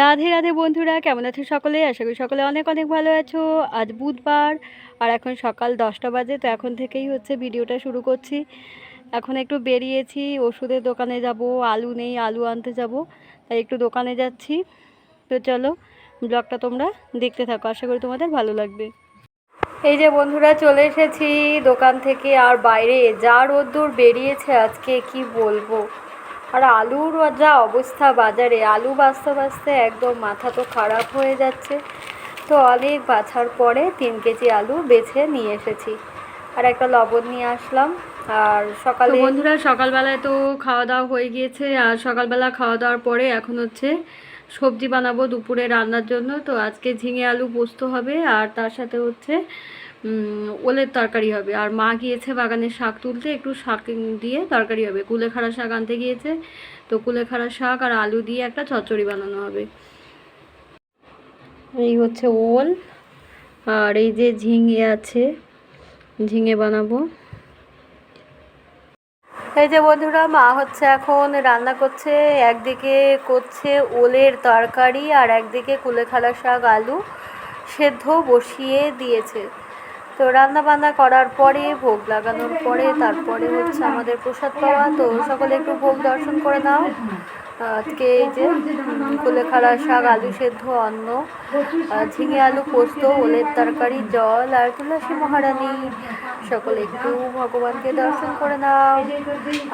রাধে রাধে বন্ধুরা, কেমন আছো সকলে? আশা করি সকলে অনেক অনেক ভালো আছো। আজ বুধবার, আর এখন সকাল দশটা বাজে, তো এখন থেকেই হচ্ছে ভিডিওটা শুরু করছি। এখন একটু বেরিয়েছি, ওষুধের দোকানে যাব, আলু নেই, আলু আনতে যাব, তাই একটু দোকানে যাচ্ছি। তো চলো, ব্লগটা তোমরা দেখতে থাকো, আশা করি তোমাদের ভালো লাগবে। এই যে বন্ধুরা, চলে এসেছি দোকান থেকে, আর বাইরে, যা রোদ্দুর বেরিয়েছে আজকে, কি বলব? আর আলুর যা অবস্থা বাজারে, আলু বাঁচতে বাঁচতে একদম মাথা তো খারাপ হয়ে যাচ্ছে। তো অনেক বাছার পরে তিন কেজি আলু বেছে নিয়ে এসেছি। আর একটা লবণ নিয়ে আসলাম। আর সকালে বন্ধুরা, সকালবেলায় তো খাওয়া দাওয়া হয়ে গিয়েছে। আর সকালবেলা খাওয়া দাওয়ার পরে এখন হচ্ছে সবজি বানাবো দুপুরে রান্নার জন্য। তো আজকে ঝিঙে আলু পোস্ত হবে। আর তার সাথে হচ্ছে ওলের তরকারি হবে। আর মা গিয়েছে বাগানে শাক তুলতে, একটু শাক দিয়ে তরকারি হবে। কুলেখাড়া শাক আনতে গিয়েছে, তো কুলেখাড়া শাক আর আলু দিয়ে একটা চচ্চড়ি বানানো হবে। এই হচ্ছে ওল। আর এই যে ঝিঙে আছে, ঝিঙে বানাবো। এই যে বন্ধুরা, মা হচ্ছে এখন রান্না করছে, একদিকে করছে ওলের তরকারি আর একদিকে কুলেখাড়া শাক আলু সেদ্ধ বসিয়ে দিয়েছে। তো রান্না বান্না করার পরে, ভোগ লাগানোর পরে, তারপরে হচ্ছে আমাদের প্রসাদ পাওয়া। তো সকলে একটু ভোগ দর্শন করে নাও। আজকে এই যে কুলেখাড়া শাক, আলু সেদ্ধ, অন্ন ঝিঙে আলু পোস্ত, ওলের তরকারি, জল আর তুলসী মহারানী। সকলে একটু ভগবানকে দর্শন করে নাও।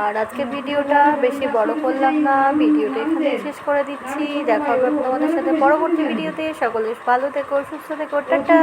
আর আজকে ভিডিওটা বেশি বড় করলাম না, ভিডিওটা এখানে শেষ করে দিচ্ছি। দেখা হবে তোমাদের সাথে পরবর্তী ভিডিওতে। সকলে ভালো থেকো, সুস্থ থেকো, টাটা।